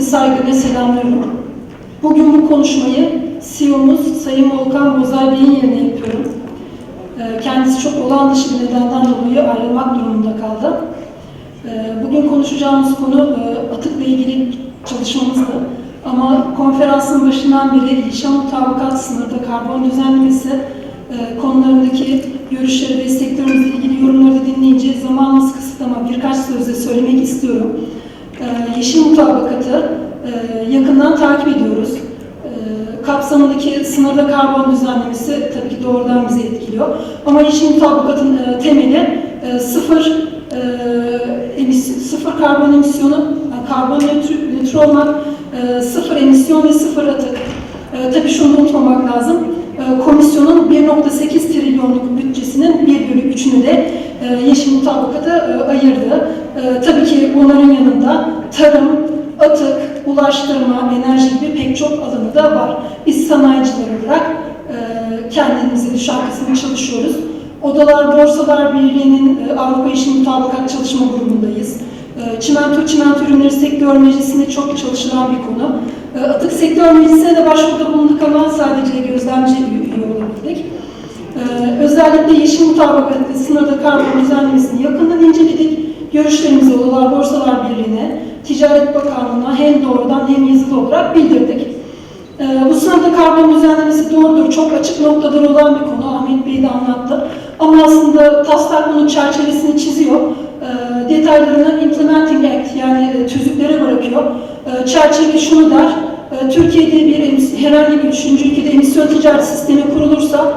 Hepinizi saygıyla selamlıyorum. Bugün bu konuşmayı CEO'muz Sayın Volkan Bozay Bey'in yerine yapıyorum. Ee, Kendisi çok olağan dışı bir nedenden dolayı ayrılmak durumunda kaldı. Ee, Bugün konuşacağımız konu e, atıkla ilgili çalışmamızdı. Ama konferansın başından beri ilişen mutabakat sınırda karbon düzenlemesi e, konularındaki görüşleri ve sektörümüzle ilgili yorumları da dinleyince zamanımız kısıtlama birkaç sözle söylemek istiyorum. Ee, Yeşil mutabakatı e, yakından takip ediyoruz. Ee, Kapsamındaki sınırda karbon düzenlemesi tabii ki doğrudan bizi etkiliyor. Ama yeşil mutabakatın e, temeli e, sıfır e, emis- sıfır karbon emisyonu, yani karbon nötr, olmak, e, sıfır emisyon ve sıfır atık. E, tabii şunu unutmamak lazım. E, komisyonun 1.8 trilyonluk bütçesinin 1 bölü 3'ünü de e, yeşil mutabakata e, ayırdı. E, tabii ki bunların yanında tarım, atık, ulaştırma, enerji gibi pek çok alanı da var. Biz sanayiciler olarak e, kendimize düşen çalışıyoruz. Odalar Borsalar Birliği'nin e, Avrupa Yeşil Mutabakat Çalışma Grubundayız. Çimento Çimento Ürünleri Sektör Meclisi'nde çok çalışılan bir konu. Atık Sektör Meclisi'ne de başvuruda bulunduk ama sadece gözlemci üye olabildik. Ee, özellikle yeşil mutabakatlı sınırda karbon düzenlemesini yakından inceledik. Görüşlerimizi Odalar Borsalar Birliği'ne, Ticaret Bakanlığı'na hem doğrudan hem yazılı olarak bildirdik. Ee, bu sınırda karbon düzenlemesi doğrudur, çok açık noktaları olan bir konu. Ahmet Bey de anlattı. Ama aslında taslak bunun çerçevesini çiziyor. Ee, detaylarını Implementing Act yani e, tüzüklere bırakıyor. Ee, çerçeve şunu der, e, Türkiye'de bir herhangi bir üçüncü ülkede emisyon ticaret sistemi kurulursa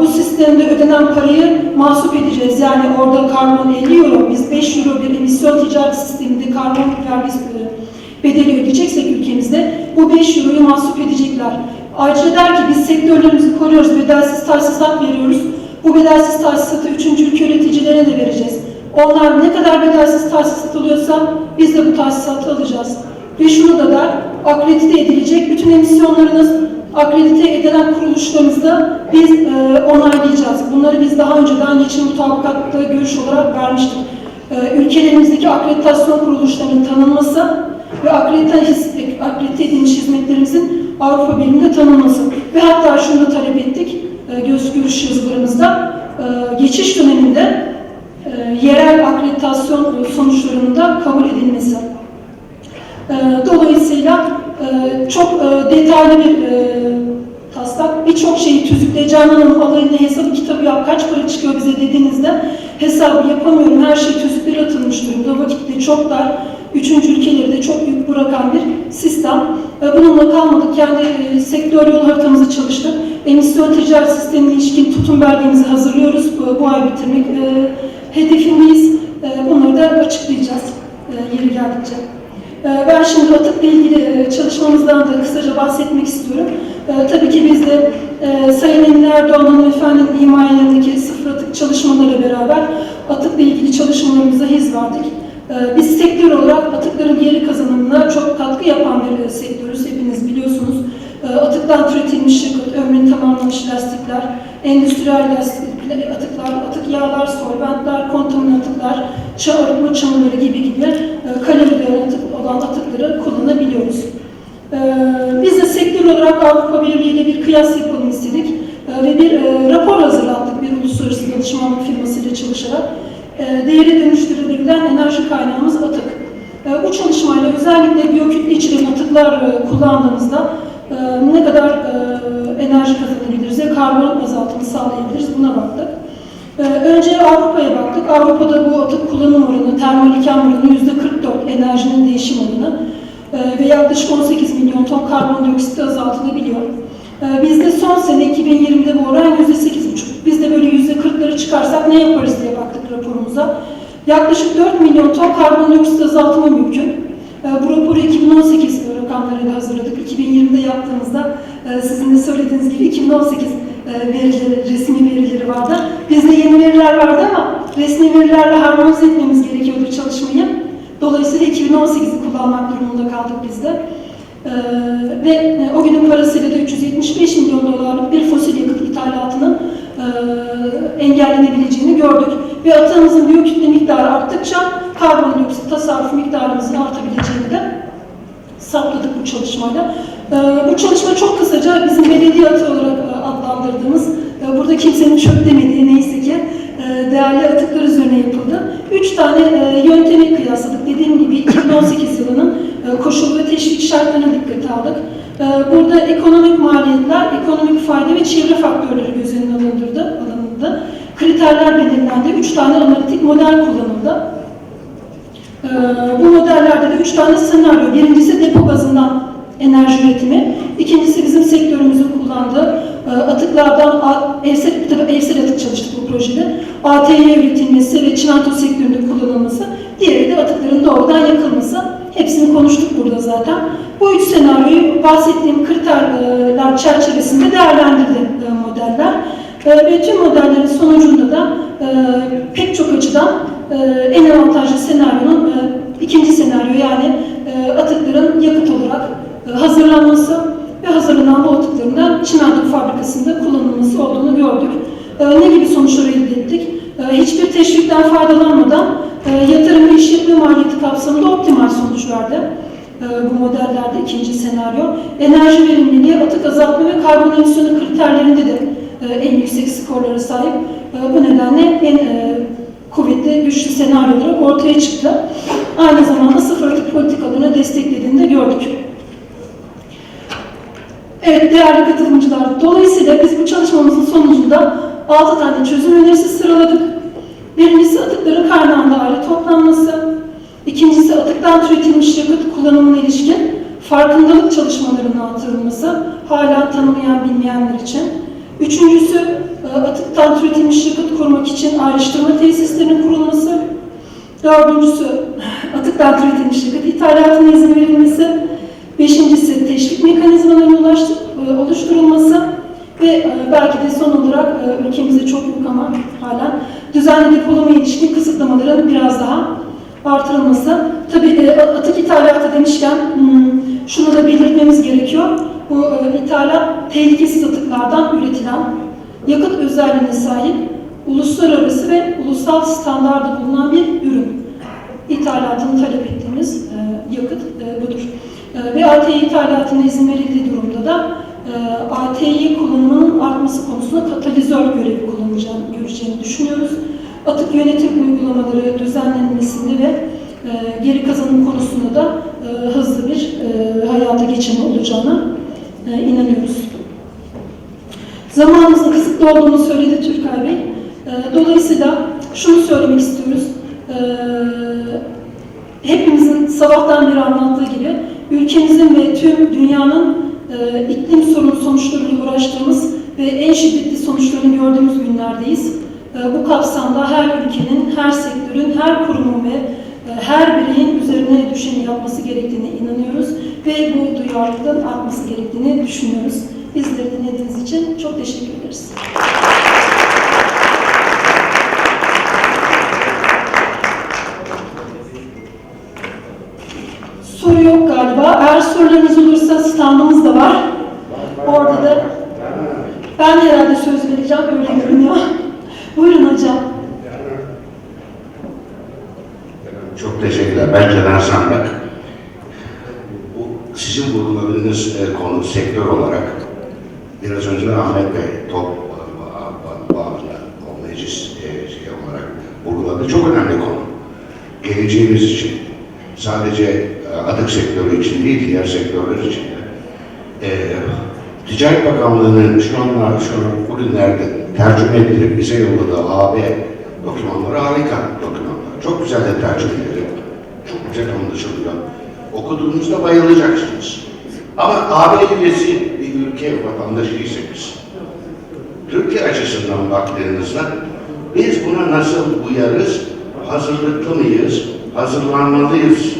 Bu sistemde ödenen parayı mahsup edeceğiz. Yani orada karbon 50 euro, biz 5 euro bir emisyon ticaret sisteminde karbon vergisi bedeli ödeyeceksek ülkemizde bu 5 euroyu mahsup edecekler. Ayrıca der ki biz sektörlerimizi koruyoruz, bedelsiz tahsisat veriyoruz. Bu bedelsiz tahsisatı 3. ülke üreticilere de vereceğiz. Onlar ne kadar bedelsiz tahsisat alıyorsa biz de bu tahsisatı alacağız. Ve şunu da der, akredite edilecek bütün emisyonlarınız akredite edilen kuruluşlarımızda biz e, onaylayacağız. Bunları biz daha önceden yeşil mutabakatta görüş olarak vermiştik. E, ülkelerimizdeki akreditasyon kuruluşlarının tanınması ve akredite, akredite edilmiş hizmetlerimizin Avrupa Birliği'nde tanınması. Ve hatta şunu da talep ettik e, göz görüş yazılarımızda. E, geçiş döneminde e, yerel akreditasyon sonuçlarının da kabul edilmesi. E, Dolayısıyla çok e, detaylı bir e, taslak. Birçok şeyi tüzükle Canan Hanım alayını hesabı kitabı yap kaç para çıkıyor bize dediğinizde hesabı yapamıyorum. Her şey tüzükleri atılmış durumda. Vakitte çok dar. Üçüncü ülkeleri de çok yük bırakan bir sistem. Bununla kalmadık. Kendi e, sektör yol haritamızı çalıştık. Emisyon ticaret sistemine ilişkin tutum belgemizi hazırlıyoruz. Bu, ay bitirmek hedefindeyiz. Bunları da açıklayacağız yeri geldikçe. Ee, Ben şimdi atıkla ilgili e, çalışmamızdan da kısaca bahsetmek istiyorum. Ee, Tabii ki biz de e, Sayın Emine Erdoğan hanımefendinin himayelerindeki sıfır atık çalışmaları beraber atıkla ilgili çalışmalarımıza hız verdik. Ee, Biz sektör olarak atıkların geri kazanımına çok katkı yapan bir e, sektörüz. Hepiniz biliyorsunuz. Atıktan türetilmiş yakıt, ömrünü tamamlamış lastikler, endüstriyel lastik, atıklar, atık yağlar, solventler, kontamin atıklar, çağ çamurları gibi gibi kalorili atık olan atıkları kullanabiliyoruz. Ee, Biz de sektör olarak Avrupa Birliği ile bir kıyas yapalım istedik Ee, ve bir e, rapor hazırlattık bir uluslararası danışmanlık firmasıyla çalışarak. Ee, Değeri dönüştürülebilen enerji kaynağımız atık. Ee, Bu çalışmayla özellikle biyokütle içeren atıklar e, kullandığımızda e, ne kadar e, enerji kazanabiliriz ve karbon azaltımı sağlayabiliriz buna baktık. Ee, Önce Avrupa'ya baktık. Avrupa'da bu atık kullanım oranı, termal iken oranı %44 enerjinin değişim oranı Ee, ve yaklaşık 18 milyon ton karbondioksit azaltılabiliyor. Ee, Bizde son sene 2020'de bu oran %8,5. Biz de böyle %40'ları çıkarsak ne yaparız diye baktık raporumuza. Yaklaşık 4 milyon ton karbondioksit azaltımı mümkün. Bu raporu 2018 rakamlarıyla hazırladık. 2020'de yaptığımızda e, sizin de söylediğiniz gibi 2018 e, verileri, resmi verileri vardı. Bizde yeni veriler vardı ama resmi verilerle harmonize etmemiz gerekiyordu çalışmayı. Dolayısıyla 2018'i kullanmak durumunda kaldık biz de. Ee, ve e, o günün parasıyla da 375 milyon dolarlık bir fosil yakıt ithalatının e, engellenebileceğini gördük. Ve atığımızın biyokütle miktarı arttıkça karbondioksit tasarruf miktarımızın artabileceğini de saptadık bu çalışmayla. Ee, bu çalışma çok kısaca bizim belediye atı olarak e, adlandırdığımız, e, burada kimsenin çöp demediği neyse ki e, değerli atıklar üzerine yapıldı. Üç tane yöntemi kıyasladık. Dediğim gibi 2018 yılının koşul ve teşvik şartlarına dikkate aldık. Burada ekonomik maliyetler, ekonomik fayda ve çevre faktörleri göz önüne alındırdı, alındı. Kriterler belirlendi. Üç tane analitik model kullanıldı. Bu modellerde de üç tane senaryo. Birincisi depo gazından enerji üretimi. İkincisi bizim sektörümüzün kullandığı e, atıklardan evsel, tabii evsel atık çalıştık bu projede. ATY üretilmesi ve çimento sektöründe kullanılması. Diğeri de atıkların doğrudan yakılması. Hepsini konuştuk burada zaten. Bu üç senaryoyu bahsettiğim kriterler çerçevesinde değerlendirdi e, modeller. E, Ve tüm modellerin sonucunda da pek çok açıdan en avantajlı senaryonun ikinci senaryo yani atıkların yakıt olarak hazırlanması ve hazırlanan bu atıkların da çimento fabrikasında kullanılması olduğunu gördük. E, Ne gibi sonuçlar elde ettik? E, Hiçbir teşvikten faydalanmadan e, yatırım ve işletme maliyeti kapsamında optimal sonuç verdi. E, Bu modellerde ikinci senaryo. Enerji verimliliği, atık azaltma ve karbon emisyonu kriterlerinde de e, en yüksek skorlara sahip. Bu nedenle en e, kuvvetli, güçlü senaryo olarak ortaya çıktı. Aynı zamanda sıfır atık politikalarına desteklediğini de gördük. Evet değerli katılımcılar, dolayısıyla biz bu çalışmamızın sonucunda 6 tane çözüm önerisi sıraladık. Birincisi atıkların kaynağında ayrı toplanması. İkincisi atıktan türetilmiş yakıt kullanımına ilişkin farkındalık çalışmalarının artırılması, hala tanımayan bilmeyenler için. Üçüncüsü e, atıktan türetilmiş yakıt korumak için ayrıştırma tesislerinin kurulması. Dördüncüsü atıktan türetilmiş yakıt ithalatına izin verilmesi. Beşincisi teşvik mekanizmalarının oluşturulması. Ve e, belki de son olarak e, ülkemizde çok yok ama hala düzenli depolama ilişkin kısıtlamaların biraz daha artırılması. Tabii e, atık ithalatı demişken hmm, şunu da belirtmemiz gerekiyor. Bu e, ithalat tehlikesiz atıklardan üretilen, yakıt özelliğine sahip, uluslararası ve ulusal standarda bulunan bir ürün. İthalatını talep ettiğimiz e, yakıt e. E, ve ATİ ithalatına izin verildiği durumda da e, ATİ kullanımının artması konusunda katalizör görevi göreceğini düşünüyoruz. Atık yönetim uygulamaları düzenlenmesinde ve e, geri kazanım konusunda da e, hızlı bir hayata geçimi olacağına inanıyoruz. Zamanımızın kısıtlı olduğunu söyledi Türkay Bey. Dolayısıyla şunu söylemek istiyoruz. Hepimizin sabahtan beri anlattığı gibi ülkemizin ve tüm dünyanın e, iklim sorunu sonuçlarıyla uğraştığımız ve en şiddetli sonuçlarını gördüğümüz günlerdeyiz. E, Bu kapsamda her ülkenin, her sektörün, her kurumun ve e, her bireyin üzerine düşeni yapması gerektiğine inanıyoruz ve bu duyarlılığın artması gerektiğini düşünüyoruz. Bizleri dinlediğiniz için çok teşekkür ederiz. Standımız da var. Orada da ben de herhalde söz vereceğim öyle görünüyor. Buyurun hocam. Çok teşekkürler. Ben Caner Sandak. Bu sizin vurguladığınız e, konu sektör olarak biraz önce Ahmet Bey top bağında o meclis e, şey olarak vurguladı. Çok önemli konu. Geleceğimiz için sadece e, atık sektörü için değil, diğer sektörler için de. E, Ticaret Bakanlığı'nın şu anlar, şu an bugünlerde tercüme edilip bize yolladığı AB dokümanları harika dokümanlar. Çok güzel de tercümeleri. Çok güzel anlaşılıyor. Okuduğunuzda bayılacaksınız. Ama AB üyesi bir ülke vatandaşıysak biz, Türkiye açısından baktığınızda biz buna nasıl uyarız, hazırlıklı mıyız, hazırlanmalıyız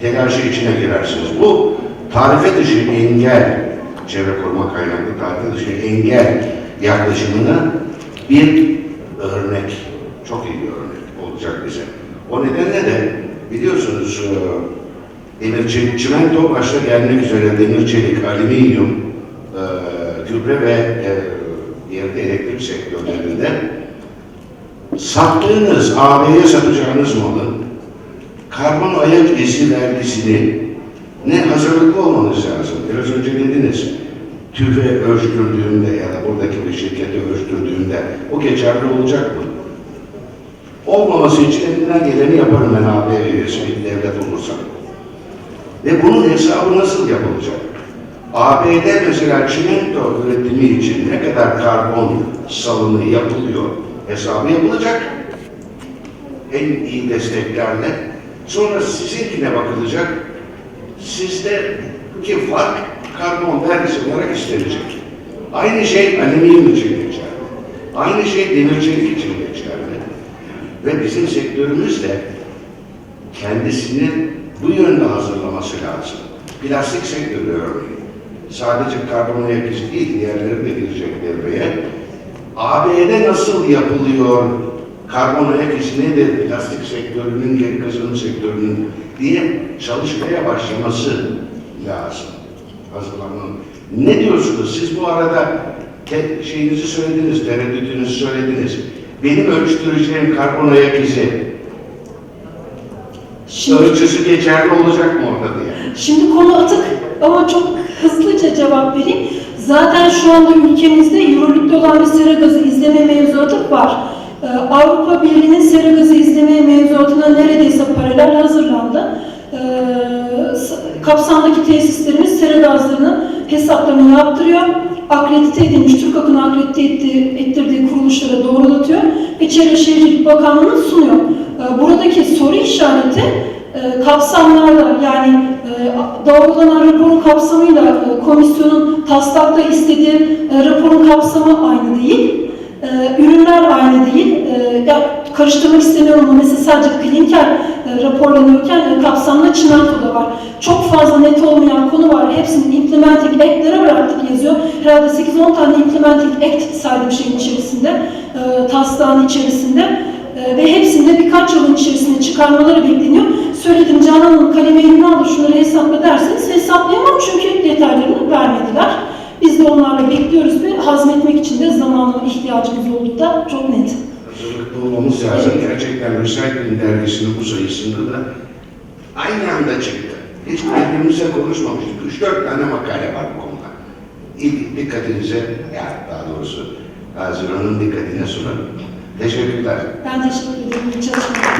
telaşı içine girersiniz. Bu tarife dışı engel, çevre koruma kaynaklı tarife dışı engel yaklaşımına bir örnek, çok iyi bir örnek olacak bize. O nedenle de biliyorsunuz e, demir çelik, çimento başta gelmek üzere demir çelik, alüminyum, e, gübre ve e, diğer elektrik sektörlerinde sattığınız, AB'ye satacağınız malın karbon ayak izi vergisini ne hazırlıklı olmanız lazım. Biraz önce dediniz, TÜV'e ölçtürdüğümde ya da buradaki bir şirkete ölçtürdüğümde o geçerli olacak mı? Olmaması için elinden geleni yaparım ben AB üyesi bir devlet olursam. Ve bunun hesabı nasıl yapılacak? AB'de mesela çimento üretimi için ne kadar karbon salımı yapılıyor hesabı yapılacak. En iyi desteklerle. Sonra sizinkine bakılacak. Sizdeki fark karbon vergisi olarak istenecek. Aynı şey alüminyum için geçerli. Aynı şey demircilik için geçerli. Ve bizim sektörümüz de kendisini bu yönde hazırlaması lazım. Plastik sektörü örneğin. Sadece karbon izi değil, diğerleri de girecek devreye. AB'de nasıl yapılıyor karbon ayak izi nedir, plastik sektörünün, geri kazanım sektörünün diye çalışmaya başlaması lazım. Hazırlanmanın. Ne diyorsunuz? Siz bu arada te- şeyinizi söylediniz, tereddütünüzü söylediniz. Benim ölçtüreceğim karbon ayak izi Şimdi, ölçüsü geçerli olacak mı orada diye. şimdi konu atık ama çok hızlıca cevap vereyim. Zaten şu anda ülkemizde yürürlükte olan bir sera gazı izleme mevzuatı var. Ee, Avrupa Birliği'nin sera gazı izleme mevzuatına neredeyse paralel hazırlandı. Ee, kapsamdaki tesislerimiz sera gazlarının hesaplarını yaptırıyor. Akredite edilmiş, Türk Akın akredite ettiği, ettirdiği kuruluşlara doğrulatıyor ve Çevre Şehircilik Bakanlığı'na sunuyor. Ee, buradaki soru işareti e, kapsamlarda yani e, doğrulanan raporun kapsamıyla e, komisyonun taslakta istediği raporun kapsamı aynı değil. Ürünler aynı değil. Ya, karıştırmak istemiyorum ama mesela sadece klinker e, raporlanıyorken e, kapsamda çimento da var. Çok fazla net olmayan konu var. Hepsini implementing act'lere bıraktık yazıyor. Herhalde 8-10 tane implementing act saydım şeyin içerisinde, e, taslağın içerisinde. E, ve hepsinde birkaç yılın içerisinde çıkarmaları bekleniyor. Söyledim Canan Hanım kaleme eline alır şunları hesapla derseniz hesaplayamam çünkü detaylarını vermediler. Biz de onlarla bekliyoruz ve hazmetmek için de zamana ihtiyacımız olduğu da çok net. Hazırlıklı olmamız lazım. Gerçekten Recycling dergisinin bu sayısında da aynı anda çıktı. Hiç birbirimize konuşmamıştık. 3-4 tane makale var bu konuda. İlk dikkatinize, yani daha doğrusu Haziran'ın dikkatine sunarım. Teşekkürler. Ben teşekkür ederim. Çalışmalar.